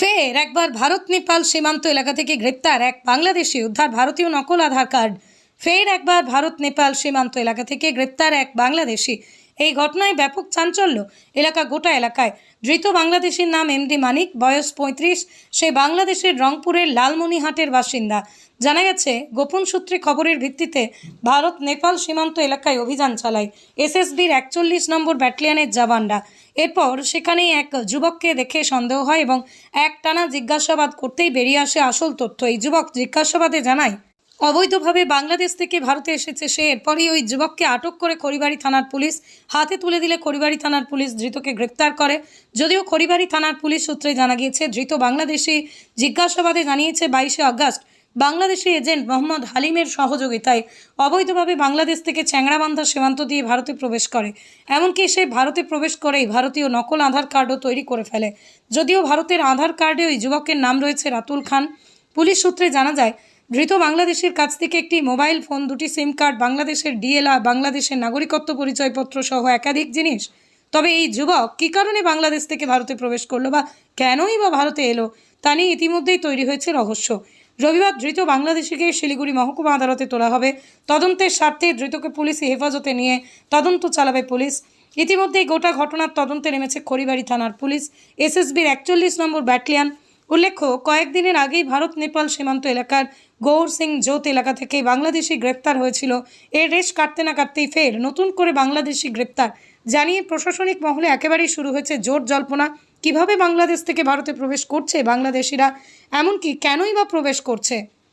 ফের একবার ভারত নেপাল সীমান্ত এলাকা থেকে গ্রেপ্তার এক বাংলাদেশি উদ্ধার ভারতীয় নকল আধার কার্ড। ফের একবার ভারত নেপাল সীমান্ত এলাকা থেকে গ্রেপ্তার এক বাংলাদেশি এই ঘটনায় ব্যাপক চাঞ্চল্য এলাকা গোটা এলাকায়। ধৃত বাংলাদেশির নাম এমডি মানিক, বয়স পঁয়ত্রিশ, সে বাংলাদেশের রংপুরের লালমনিহাটের বাসিন্দা। জানা গেছে, গোপন সূত্রে খবরের ভিত্তিতে ভারত, নেপাল সীমান্ত এলাকায় অভিযান চালায়। এসএসবির একচল্লিশ নম্বর ব্যাটালিয়নের জাবানরা এরপর সেখানেই এক যুবককে দেখে সন্দেহ হয় এবং এক টানা জিজ্ঞাসাবাদ করতেই বেরিয়ে আসে আসল তথ্য। এই যুবক জিজ্ঞাসাবাদে জানায় অবৈধভাবে বাংলাদেশ থেকে ভারতে এসেছে সে। এরপরই ওই যুবককে আটক করে খড়িবাড়ি থানার পুলিশ হাতে তুলে দিলে খড়িবাড়ি থানার পুলিশ ধৃতকে গ্রেপ্তার করে। যদিও খড়িবাড়ি থানার পুলিশ সূত্রে জানা গিয়েছে, ধৃত বাংলাদেশি জিজ্ঞাসাবাদে জানিয়েছে, বাইশে আগস্ট বাংলাদেশি এজেন্ট মোহাম্মদ হালিমের সহযোগিতায় অবৈধভাবে বাংলাদেশ থেকে চ্যাংড়াবান্ধা সীমান্ত দিয়ে ভারতে প্রবেশ করে। এমনকি সে ভারতে প্রবেশ করেই ভারতীয় নকল আধার কার্ডও তৈরি করে ফেলে। যদিও ভারতের আধার কার্ডে ওই যুবকের নাম রয়েছে রাতুল খান। পুলিশ সূত্রে জানা যায় ধৃত বাংলাদেশের কাছ থেকে একটি মোবাইল ফোন, দুটি সিম কার্ড, বাংলাদেশের ডিএলআর, বাংলাদেশের নাগরিকত্ব পরিচয়পত্র সহ একাধিক জিনিস। তবে এই যুবক কী কারণে বাংলাদেশ থেকে ভারতে প্রবেশ করল বা কেনই বা ভারতে এলো, তা নিয়ে ইতিমধ্যেই তৈরি হয়েছে রহস্য। রবিবার ধৃত বাংলাদেশিকে শিলিগুড়ি মহকুমা আদালতে তোলা হবে। তদন্তের স্বার্থে ধৃতকে পুলিশি হেফাজতে নিয়ে তদন্ত চালাবে পুলিশ। ইতিমধ্যেই গোটা ঘটনার তদন্তে নেমেছে খড়িবাড়ি থানার পুলিশ। এসএসবির একচল্লিশ নম্বর ব্যাটালিয়ন। উল্লেখ্য কয়েকদিনের আগেই ভারত নেপাল সীমান্ত এলাকার গৌর সিং জোত এলাকা থেকে বাংলাদেশি গ্রেপ্তার হয়েছিল। এর রেশ কাটতে না কাটতেই ফের নতুন করে বাংলাদেশি গ্রেপ্তার। জানিয়ে প্রশাসনিক মহলে একেবারেই শুরু হয়েছে জোর জল্পনা। কীভাবে বাংলাদেশ থেকে ভারতে প্রবেশ করছে বাংলাদেশিরা? এমনকি কেনই বা প্রবেশ করছে?